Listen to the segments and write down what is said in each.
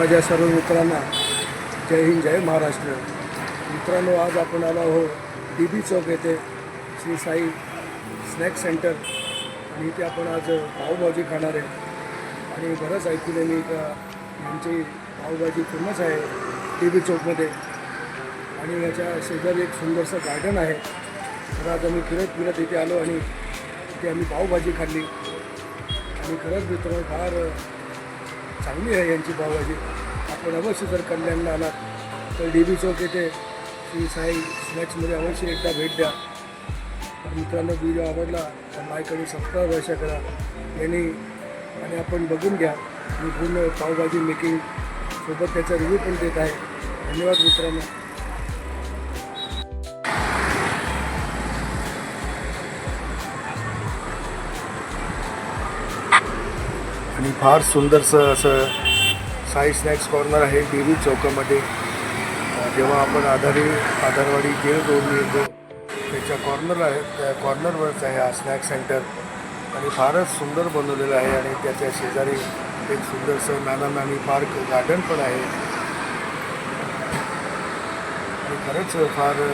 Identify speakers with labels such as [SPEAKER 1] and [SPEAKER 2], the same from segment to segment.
[SPEAKER 1] माझ्या सर्व मित्रांना जय हिंद जय महाराष्ट्र. मित्रांनो आज आपण आलो आहो डी बी चौक येथे श्री साई स्नॅक सेंटर. आणि इथे आपण आज पावभाजी खाणार आहे. आणि बरंच ऐकून आहे मी का यांची पावभाजी फेमस आहे डी बी चौकमध्ये आणि याच्या शेजारी एक सुंदरसं गार्डन आहे. तर आज आम्ही फिरत फिरत इथे आलो आणि इथे आम्ही पावभाजी खाल्ली. आणि खरंच मित्रांनो फार चांगली आहे यांची पावभाजी आपण अवश्य जर कल्याणला आलात तर डी बी चौक येथे श्री साई स्नॅक्समध्ये अवश्य एकदा भेट द्या. मित्रांनो व्हिडिओ आवडला तर लाईक आणि सबस्क्राईब अशा करा. यांनी आणि आपण बघून घ्या. मी पूर्ण पावभाजी मेकिंग सोबत त्याचा रिव्ह्यू पण देत आहे. धन्यवाद मित्रांनो. आणि फार सुंदरसं असं साई स्नॅक्स कॉर्नर आहे देवी चौकामध्ये. जेव्हा आपण आधारी आधारवाडी जेल रोडने येतो त्याच्या कॉर्नर आहे त्या कॉर्नरवरच आहे हा स्नॅक सेंटर. आणि फारच सुंदर बनवलेलं आहे आणि त्याच्या शेजारी एक सुंदरसं नाना नानी पार्क गार्डन पण आहे. आणि खरंच फार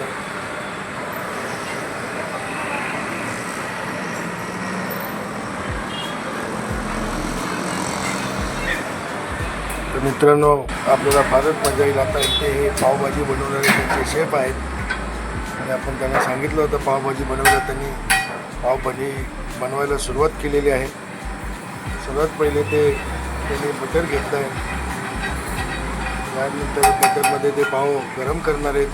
[SPEAKER 1] तर मित्रांनो आपल्याला फारच मजा येईल. आता इथे हे पावभाजी बनवणारे त्यांचे शेफ आहेत. आणि आपण त्यांना सांगितलं होतं पावभाजी बनवलं त्यांनी पावभाजी बनवायला सुरुवात केलेली आहे. सर्वात पहिले ते त्यांनी बटर घेतलं आहे त्यानंतर बटरमध्ये ते पाव गरम करणार आहेत.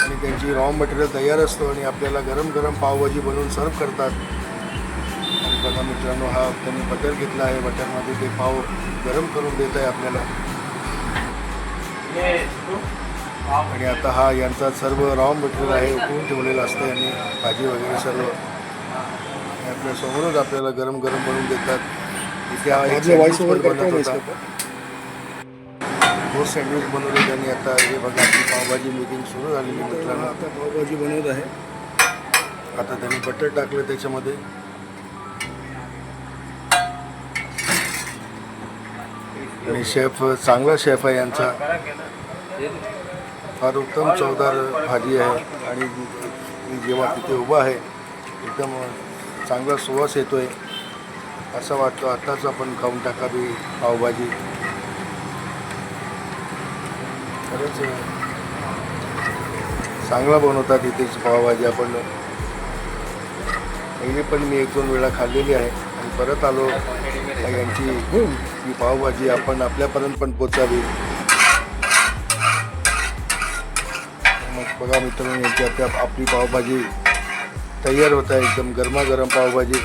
[SPEAKER 1] आणि त्यांची रॉ मटेरियल तयार असतो आणि आपल्याला गरम गरम पावभाजी बनवून सर्व करतात. बघा मित्रांनो हा त्यांनी बटर घेतला आहे. बटरमध्ये ते पाव गरम करून देत आहे आपल्याला. आणि आता हा यांचा सर्व रॉ मटेरियल आहे उकळून ठेवलेलं असतं आणि भाजी वगैरे सर्व. आपल्या समोरच आपल्याला गरम गरम बनवून देतात. इथे हा सँडविच पण बनत होता. तो सँडविच बनवले त्यांनी आता हे बघा आपली पावभाजी मेकिंग सुरू झालेली मित्रांनो. आता पावभाजी बनवत आहे. आता त्यांनी बटर टाकलं त्याच्यामध्ये. आणि शेफ चांगला शेफ आहे यांचा. फार उत्तम चवदार भाजी आहे आणि मी जेव्हा तिथे उभा आहे एकदम चांगला सुवास येतो आहे असं वाटतं आत्ताच आपण खाऊन टाकावी पावभाजी. खरंच चांगला बनवतात इथेच पावभाजी आपण. पहिले पण मी एक दोन वेळा खाल्लेली आहे आणि परत आलो. यांची ही पावभाजी आपण आपल्यापर्यंत पण पोचावी. मग बघा मित्रांनो यांची आपल्या आपली पावभाजी तयार होत आहे एकदम गरमागरम पावभाजी.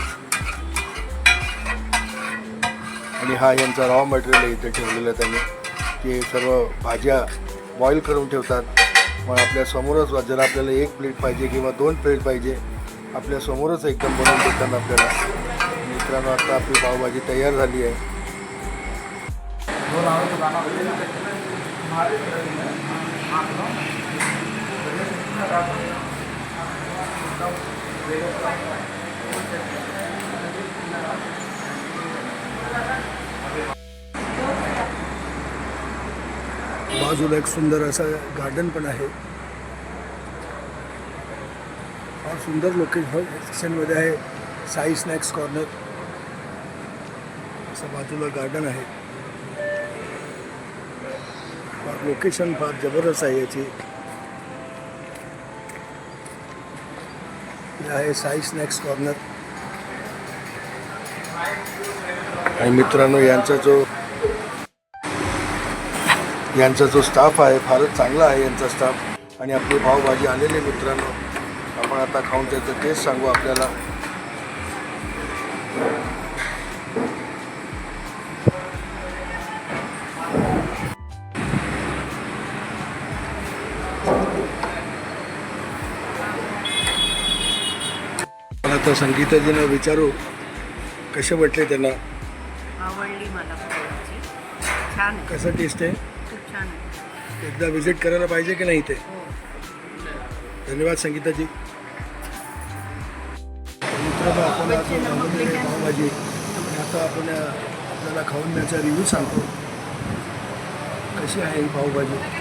[SPEAKER 1] आणि हा यांचा रॉ मटेरियल इथे ठेवलेला त्यांनी. ते सर्व भाज्या बॉईल करून ठेवतात. मग आपल्या समोरच जर आपल्याला एक प्लेट पाहिजे किंवा दोन प्लेट पाहिजे आपल्या समोरच एकदम बनवून देतात आपल्याला. मित्रांनो, आता आपली पावभाजी तयार आहे. बाजूला एक सुंदर असं गार्डन पण आहे. फार सुंदर लोकेशनमध्ये आहे. साई स्नॅक्स कॉर्नर असं बाजूला गार्डन आहे. फार लोकेशन फार जबरदस्त आहे याची. आहे साई स्नॅक्स कॉर्नर आणि मित्रांनो यांचा जो यांचा जो स्टाफ आहे फारच चांगला आहे यांचा स्टाफ आणि आपली पावभाजी आलेले मित्रांनो. आपण आता खाऊन त्याचं टेस्ट सांगू आपल्याला. आता संगीताजीनं विचारू कसे वाटले त्यांना?
[SPEAKER 2] आवडली मला पावभाजी छान आहे.
[SPEAKER 1] कसं टेस्ट आहे?
[SPEAKER 2] खूप छान आहे.
[SPEAKER 1] एकदा विजिट करायला पाहिजे की नाही इथे?
[SPEAKER 2] हो.
[SPEAKER 1] धन्यवाद संगीताजी. मित्रांनो आपण आहे पावभाजी. आणि आता आपण आपल्याला खाऊन त्याचा रिव्ह्यू सांगतो.
[SPEAKER 3] कशी आहे ही पावभाजी?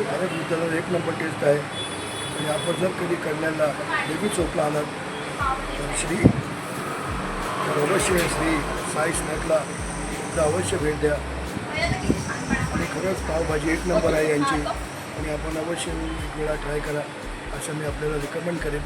[SPEAKER 3] भारत विद्यालयात एक नंबर टेस्ट आहे. आणि आपण जर कधी कल्याणला देवी चौकला आलात तर श्री तर अवश्य श्री साई स्नॅकला एकदा अवश्य भेट द्या. आणि खरंच पावभाजी एक नंबर आहे यांची. आणि आपण अवश्य एक वेळा ट्राय करा. असं मी आपल्याला रिकमेंड करेन.